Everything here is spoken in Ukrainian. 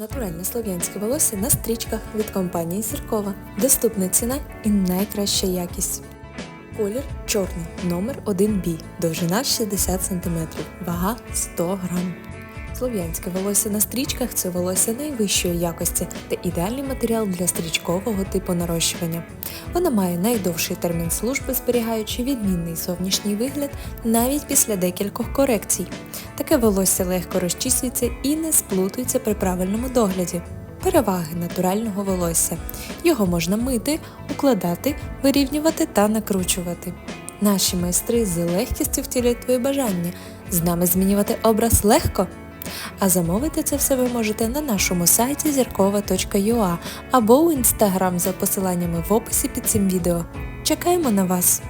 Натуральне слов'янське волосся на стрічках від компанії Зіркова. Доступна ціна і найкраща якість. Колір чорний, номер 1B, довжина 60 см, вага 100 грам. Слов'янське волосся на стрічках це волосся найвищої якості та ідеальний матеріал для стрічкового типу нарощування. Вона має найдовший термін служби, зберігаючи відмінний зовнішній вигляд навіть після декількох корекцій. Таке волосся легко розчісується і не сплутується при правильному догляді. Переваги натурального волосся. Його можна мити, укладати, вирівнювати та накручувати. Наші майстри з легкістю втілюють твої бажання. З нами змінювати образ легко. А замовити це все ви можете на нашому сайті зіркова.ua або у інстаграм за посиланнями в описі під цим відео. Чекаємо на вас!